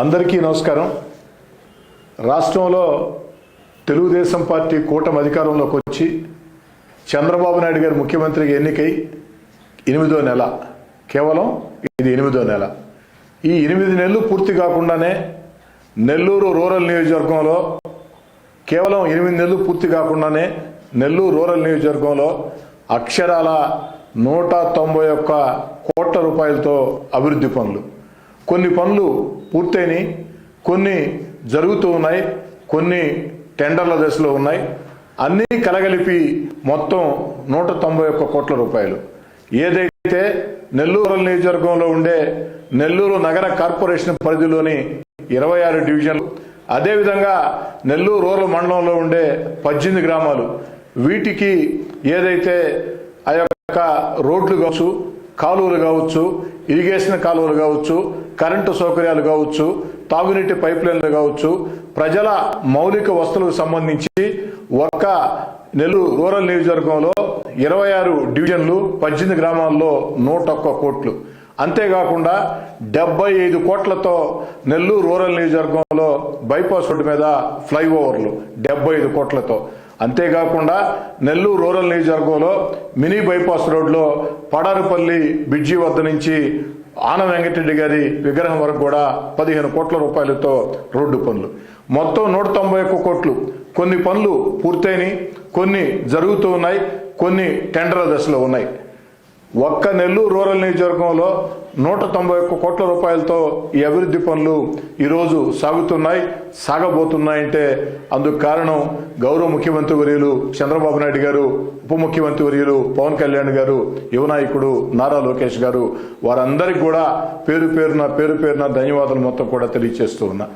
అందరికీ నమస్కారం. రాష్ట్రంలో తెలుగుదేశం పార్టీ కూటమి అధికారంలోకి వచ్చి చంద్రబాబు నాయుడు గారు ముఖ్యమంత్రికి ఎన్నికై ఎనిమిదో నెల. కేవలం ఇది ఎనిమిదో నెల. ఈ ఎనిమిది నెలలు పూర్తి కాకుండానే నెల్లూరు రూరల్ నియోజకవర్గంలో కేవలం ఎనిమిది నెలలు పూర్తి కాకుండానే నెల్లూరు రూరల్ నియోజకవర్గంలో అక్షరాల నూట తొంభై ఒక్క కోట్ల రూపాయలతో అభివృద్ధి పనులు. కొన్ని పనులు పూర్తయినాయి కొన్ని జరుగుతూ ఉన్నాయి కొన్ని టెండర్ల దశలో ఉన్నాయి. అన్నీ కలగలిపి మొత్తం నూట తొంభై ఒక్క కోట్ల రూపాయలు. ఏదైతే నెల్లూరు నియోజకవర్గంలో ఉండే నెల్లూరు నగర కార్పొరేషన్ పరిధిలోని ఇరవై ఆరు డివిజన్లు అదేవిధంగా నెల్లూరు రూరల్ మండలంలో ఉండే పద్దెనిమిది గ్రామాలు వీటికి ఏదైతే ఆ యొక్క రోడ్లు కావచ్చు కాలువలు కావచ్చు ఇరిగేషన్ కాలువలు కావచ్చు కరెంటు సౌకర్యాలు కావచ్చు తాగునీటి పైప్ లైన్లు కావచ్చు ప్రజల మౌలిక వస్తువులకు సంబంధించి ఒక్క నెల్లూరు రూరల్ నియోజకవర్గంలో ఇరవై ఆరు డివిజన్లు పద్దెనిమిది గ్రామాల్లో నూట ఒక్క కోట్లు. అంతేకాకుండా డెబ్బై ఐదు కోట్లతో నెల్లూరు రూరల్ నియోజకవర్గంలో బైపాస్ రోడ్డు మీద ఫ్లైఓవర్లు డెబ్బై ఐదు కోట్లతో. అంతేకాకుండా నెల్లూరు రూరల్ నియోజకవర్గంలో మినీ బైపాస్ రోడ్లో పడారుపల్లి బ్రిడ్జి వద్ద నుంచి ఆన వెంకటరెడ్డి గారి విగ్రహం వరకు కూడా పదిహేను కోట్ల రూపాయలతో రోడ్డు పనులు. మొత్తం నూట తొంభై ఒక్క కోట్లు. కొన్ని పనులు పూర్తయినాయి కొన్ని జరుగుతూ ఉన్నాయి కొన్ని టెండర్ దశలో ఉన్నాయి. ఒక్క నెల్లూరు రూరల్ నియోజకవర్గంలో నూట తొంభై ఒక్క కోట్ల రూపాయలతో ఈ అభివృద్ధి పనులు ఈరోజు సాగుతున్నాయి సాగబోతున్నాయంటే అందుకు కారణం గౌరవ ముఖ్యమంత్రి వర్యులు చంద్రబాబు నాయుడు గారు ఉప ముఖ్యమంత్రి వర్యులు పవన్ కళ్యాణ్ గారు యువనాయకుడు నారా లోకేష్ గారు. వారందరికీ కూడా పేరు పేరున పేరు పేరున ధన్యవాదాలు మొత్తం కూడా తెలియజేస్తూ ఉన్నా.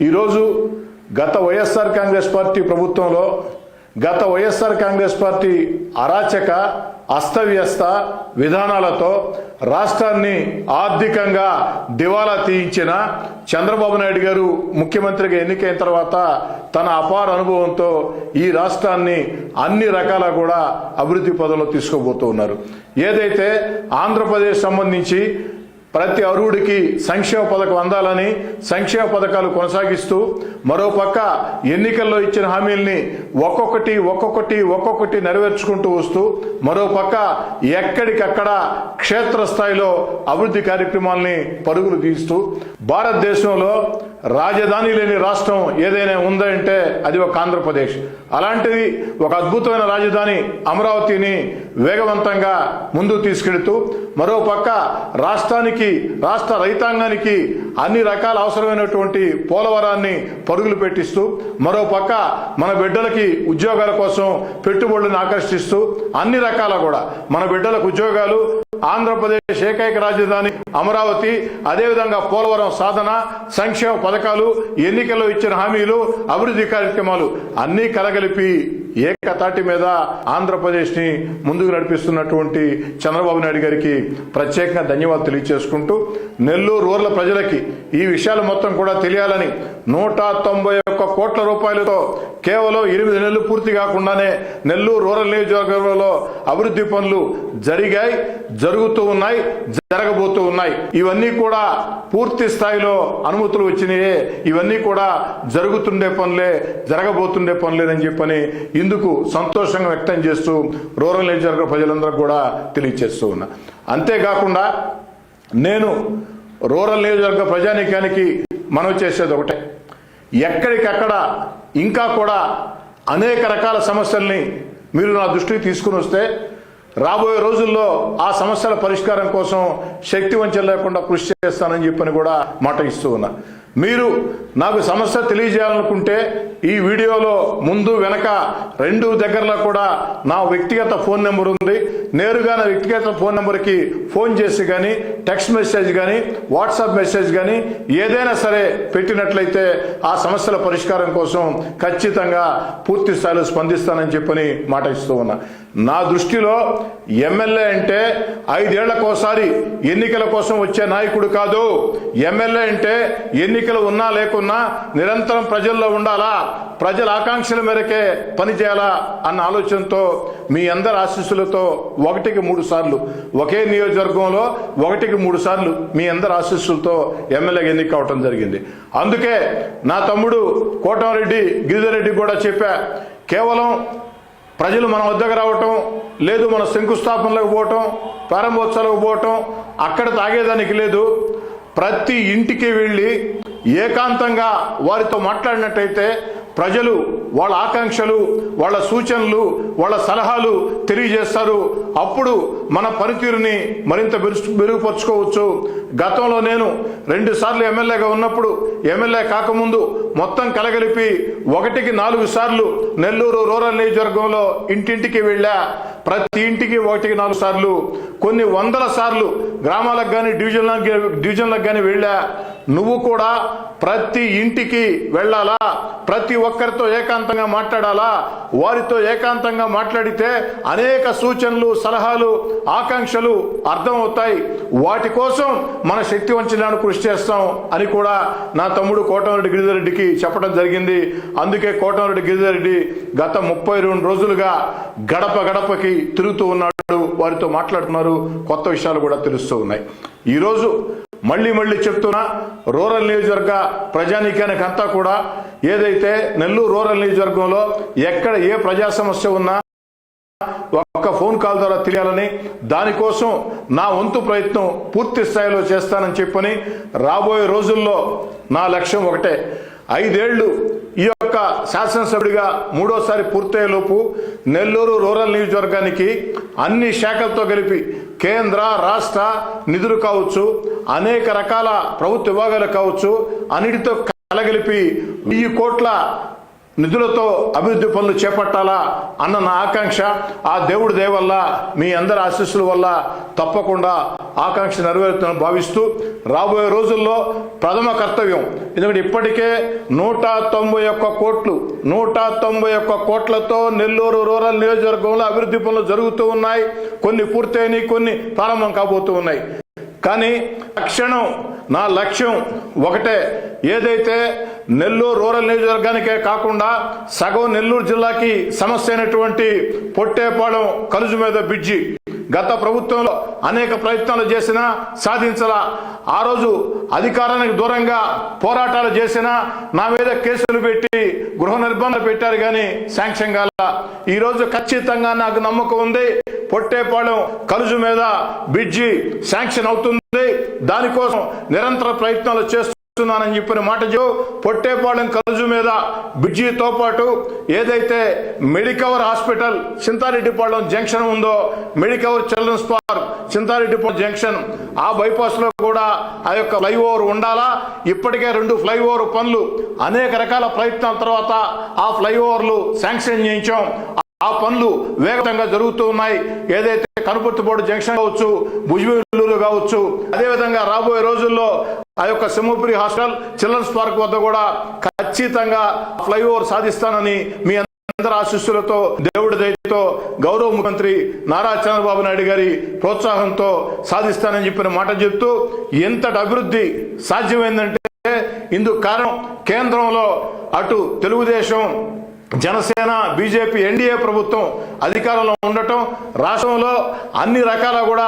ఈరోజు గత వైఎస్ఆర్ కాంగ్రెస్ పార్టీ ప్రభుత్వంలో గత వైఎస్ఆర్ కాంగ్రెస్ పార్టీ అరాచక అస్తవ్యస్త విధానాలతో రాష్ట్రాన్ని ఆర్థికంగా దివాలా తీయించిన చంద్రబాబు నాయుడు గారు ముఖ్యమంత్రిగా ఎన్నికైన తర్వాత తన అపార అనుభవంతో ఈ రాష్ట్రాన్ని అన్ని రకాల కూడా అభివృద్ధి పదంలో తీసుకోబోతూ ఉన్నారు. ఏదైతే ఆంధ్రప్రదేశ్ సంబంధించి ప్రతి అర్హుడికి సంక్షేమ పథకం అందాలని సంక్షేమ పథకాలు కొనసాగిస్తూ మరోపక్క ఎన్నికల్లో ఇచ్చిన హామీల్ని ఒక్కొక్కటి ఒక్కొక్కటి ఒక్కొక్కటి నెరవేర్చుకుంటూ వస్తూ మరోపక్క ఎక్కడికక్కడ క్షేత్రస్థాయిలో అభివృద్ధి కార్యక్రమాల్ని పరుగులు తీస్తూ భారతదేశంలో రాజధాని లేని రాష్ట్రం ఏదైనా ఉందంటే అది ఒక ఆంధ్రప్రదేశ్. అలాంటిది ఒక అద్భుతమైన రాజధాని అమరావతిని వేగవంతంగా ముందుకు తీసుకెళ్తూ మరోపక్క రాష్ట్రానికి రాష్ట్ర రైతాంగానికి అన్ని రకాల అవసరమైనటువంటి పోలవరాన్ని పరుగులు పెట్టిస్తూ మరోపక్క మన బిడ్డలకి ఉద్యోగాల కోసం పెట్టుబడులను ఆకర్షిస్తూ అన్ని రకాల కూడా మన బిడ్డలకు ఉద్యోగాలు ఆంధ్రప్రదేశ్ ఏకైక రాజధాని అమరావతి అదేవిధంగా పోలవరం సాధన సంక్షేమ పథకాలు ఎన్నికల్లో ఇచ్చిన హామీలు అభివృద్ధి కార్యక్రమాలు అన్నీ కలగలిపి ఏకతాటి మీద ఆంధ్రప్రదేశ్ని ముందుకు నడిపిస్తున్నటువంటి చంద్రబాబు నాయుడు గారికి ప్రత్యేకంగా ధన్యవాదాలు తెలియజేసుకుంటూ నెల్లూరు రూరల్ ప్రజలకి ఈ విషయాలు మొత్తం కూడా తెలియాలని నూట తొంభై ఒక్క కోట్ల రూపాయలతో కేవలం ఎనిమిది నెలలు పూర్తి కాకుండానే నెల్లూరు రూరల్ నియోజకవర్గంలో అభివృద్ధి పనులు జరిగాయి జరుగుతూ ఉన్నాయి. జరగబోతూ ఉన్నాయి. ఇవన్నీ కూడా పూర్తి స్థాయిలో అనుమతులు వచ్చినాయే. ఇవన్నీ కూడా జరుగుతుండే పనులే జరగబోతుండే పనులేదని చెప్పని ఇందుకు సంతోషంగా వ్యక్తం చేస్తూ రూరల్ నియోజకవర్గ ప్రజలందరూ కూడా తెలియజేస్తూ ఉన్నా. అంతేకాకుండా నేను రూరల్ నియోజకవర్గ ప్రజానీకానికి మనవి చేసేది ఒకటే. ఎక్కడికక్కడ ఇంకా కూడా అనేక రకాల సమస్యల్ని మీరు నా దృష్టికి తీసుకుని వస్తే రాబోయే రోజుల్లో ఆ సమస్యల పరిష్కారం కోసం శక్తి వంచన లేకుండా కృషి చేస్తానని చెప్పని కూడా మాట ఇస్తూ ఉన్నా. మీరు నాకు సమస్య తెలియజేయాలనుకుంటే ఈ వీడియోలో ముందు వెనక రెండు దగ్గరలో కూడా నా వ్యక్తిగత ఫోన్ నెంబర్ ఉంది. నేరుగా నా వ్యక్తిగత ఫోన్ నెంబర్కి ఫోన్ చేసి కానీ టెక్స్ట్ మెసేజ్ కానీ వాట్సాప్ మెసేజ్ కానీ ఏదైనా సరే పెట్టినట్లయితే ఆ సమస్యల పరిష్కారం కోసం ఖచ్చితంగా పూర్తి స్థాయిలో స్పందిస్తానని చెప్పని మాట ఇస్తూ ఉన్నా. నా దృష్టిలో ఎమ్మెల్యే అంటే ఐదేళ్ళకోసారి ఎన్నికల కోసం వచ్చే నాయకుడు కాదు. ఎమ్మెల్యే అంటే ఎన్నికలు ఉన్నా లేకున్నా నిరంతరం ప్రజల్లో ఉండాలా? ప్రజల ఆకాంక్షల మేరకే పనిచేయాలా? అన్న ఆలోచనతో మీ అందరి ఆశీస్సులతో ఒకటికి మూడు సార్లు ఒకే నియోజకవర్గంలో ఒకటికి మూడు సార్లు మీ అందరి ఆశీస్సులతో ఎమ్మెల్యే ఎన్నిక అవటం జరిగింది. అందుకే నా తమ్ముడు కోటమరెడ్డి గిరిజారెడ్డి రెడ్డి కూడా చెప్పా కేవలం ప్రజలు మన వద్దకు రావటం లేదు మన శంకుస్థాపనలకు పోవటం ప్రారంభోత్సవాలకు పోవటం అక్కడ తాగేదానికి లేదు. ప్రతి ఇంటికి వెళ్ళి ఏకాంతంగా వారితో మాట్లాడినట్టయితే ప్రజలు వాళ్ళ ఆకాంక్షలు వాళ్ళ సూచనలు వాళ్ళ సలహాలు తెలియజేస్తారు. అప్పుడు మన పనితీరుని మరింత మెరుగుపరుచుకోవచ్చు. గతంలో నేను రెండు సార్లు ఎమ్మెల్యేగా ఉన్నప్పుడు ఎమ్మెల్యే కాకముందు మొత్తం కలగలిపి ఒకటికి నాలుగు సార్లు నెల్లూరు రూరల్ నియోజకవర్గంలో ఇంటింటికి వెళ్ళా. ప్రతి ఇంటికి ఒకటికి నాలుగు సార్లు కొన్ని వందల సార్లు గ్రామాలకు కానీ డివిజన్లకు డివిజన్లకు కానీ వెళ్ళా. నువ్వు కూడా ప్రతి ఇంటికి వెళ్ళాలా? ప్రతి ఒక్కరితో ఏకాంతంగా మాట్లాడాలా? వారితో ఏకాంతంగా మాట్లాడితే అనేక సూచనలు సలహాలు ఆకాంక్షలు అర్థమవుతాయి. వాటి కోసం మన శక్తి వంచడానికి కృషి చేస్తాం అని కూడా నా తమ్ముడు కోటమరెడ్డి గిరిజారెడ్డికి చెప్పడం జరిగింది. అందుకే కోటమరెడ్డి గిరిజారెడ్డి గత ముప్పై రెండు రోజులుగా గడప గడపకి తిరుగుతూ ఉన్నాడు. వారితో మాట్లాడుతున్నారు. కొత్త విషయాలు కూడా తెలుస్తూ ఉన్నాయి. ఈరోజు మళ్ళీ మళ్ళీ చెప్తున్నా రూరల్ నియోజకవర్గ ప్రజానీకానికి అంతా కూడా ఏదైతే నెల్లూరు రూరల్ నియోజకవర్గంలో ఎక్కడ ఏ ప్రజా సమస్య ఉన్నా ఒక్క ఫోన్ కాల్ ద్వారా తెలియాలని దానికోసం నా వంతు ప్రయత్నం పూర్తి స్థాయిలో చేస్తానని చెప్పని రాబోయే రోజుల్లో నా లక్ష్యం ఒకటే. ఐదేళ్ళు ఈ యొక్క శాసనసభ్యుడిగా మూడోసారి పూర్తయ్యేలోపు నెల్లూరు రూరల్ నియోజకవర్గానికి అన్ని శాఖలతో కలిపి కేంద్ర రాష్ట్ర నిధులు కావచ్చు అనేక రకాల ప్రభుత్వ విభాగాలు కావచ్చు అన్నిటితో కలగలిపి వెయ్యి కోట్ల నిధులతో అభివృద్ధి పనులు చేపట్టాలా అన్న నా ఆకాంక్ష. ఆ దేవుడి దేవల్ల మీ అందరి ఆశీస్సుల వల్ల తప్పకుండా ఆకాంక్ష నెరవేరుతుందని భావిస్తూ రాబోయే రోజుల్లో ప్రథమ కర్తవ్యం. ఎందుకంటే ఇప్పటికే నూట తొంభై ఒక్క కోట్లు నూట తొంభై ఒక్క కోట్లతో నెల్లూరు రూరల్ నియోజకవర్గంలో అభివృద్ధి పనులు జరుగుతూ ఉన్నాయి. కొన్ని పూర్తయినాయి కొన్ని ప్రారంభం కాబోతూ ఉన్నాయి. కానీ తక్షణం నా లక్ష్యం ఒకటే. ఏదైతే నెల్లూరు రూరల్ నియోజకవర్గానికే కాకుండా సగం నెల్లూరు జిల్లాకి సమస్య అయినటువంటి పొట్టేపాలెం కలుజు మీద బ్రిడ్జి గత ప్రభుత్వంలో అనేక ప్రయత్నాలు చేసినా సాధించలా. ఆ రోజు అధికారానికి దూరంగా పోరాటాలు చేసినా నా మీద కేసులు పెట్టి గృహ నిర్బంధాలు పెట్టారు కానీ శాంక్షన్ కాల. ఈరోజు ఖచ్చితంగా నాకు నమ్మకం ఉంది పొట్టేపాలెం కలుజు మీద బ్రిడ్జి శాంక్షన్ అవుతుంది. దానికోసం నిరంతర ప్రయత్నాలు చేస్తున్నానని చెప్పిన మాట చెప్పు. పొట్టేపాళెం కలుజు మీద బ్రిడ్జితో పాటు ఏదైతే మెడికవర్ హాస్పిటల్ చింతారెడ్డిపాళెం జంక్షన్ ఉందో Medicover children's park Chintareddypalem junction ఆ బైపాస్లో కూడా ఆ యొక్క ఫ్లైఓవర్ ఉండాలా ఇప్పటికే రెండు ఫ్లైఓవర్ పనులు అనేక రకాల ప్రయత్నాల తర్వాత ఆ ఫ్లైఓవర్లు శాంక్షన్ చేయించాం ఆ పనులు వేగంగా జరుగుతూ ఉన్నాయి ఏదైతే కనుపర్తిపోడు జంక్షన్ కావచ్చు భుజవెల్లూరు కావచ్చు అదేవిధంగా రాబోయే రోజుల్లో ఆ యొక్క సింహపురి హాస్టల్ చిల్డ్రన్స్ పార్క్ వద్ద కూడా ఖచ్చితంగా ఫ్లైఓవర్ సాధిస్తానని మీ అందరి ఆశీస్సులతో దేవుడి దయతో గౌరవ ముఖ్యమంత్రి నారా చంద్రబాబు నాయుడు గారి ప్రోత్సాహంతో సాధిస్తానని చెప్పిన మాట చెప్తూ ఎంతటి అభివృద్ధి సాధ్యమైందంటే ఇందుకు కారణం కేంద్రంలో అటు తెలుగుదేశం జనసేన బీజేపీ ఎన్డీఏ ప్రభుత్వం అధికారంలో ఉండటం రాష్ట్రంలో అన్ని రకాల కూడా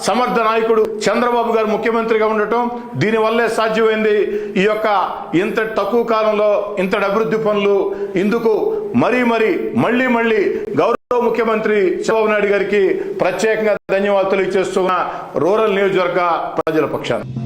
సమర్థ నాయకుడు చంద్రబాబు గారు ముఖ్యమంత్రిగా ఉండటం దీనివల్లే సాధ్యమైంది ఈ యొక్క ఇంత తక్కువ కాలంలో ఇంతటి అభివృద్ధి పనులు. ఇందుకు మరీ మరీ మళ్ళీ మళ్ళీ గౌరవ ముఖ్యమంత్రి చంద్రబాబు నాయుడు గారికి ప్రత్యేకంగా ధన్యవాదాలు తెలియజేస్తున్న రూరల్ నియోజకవర్గ ప్రజల పక్షాన్ని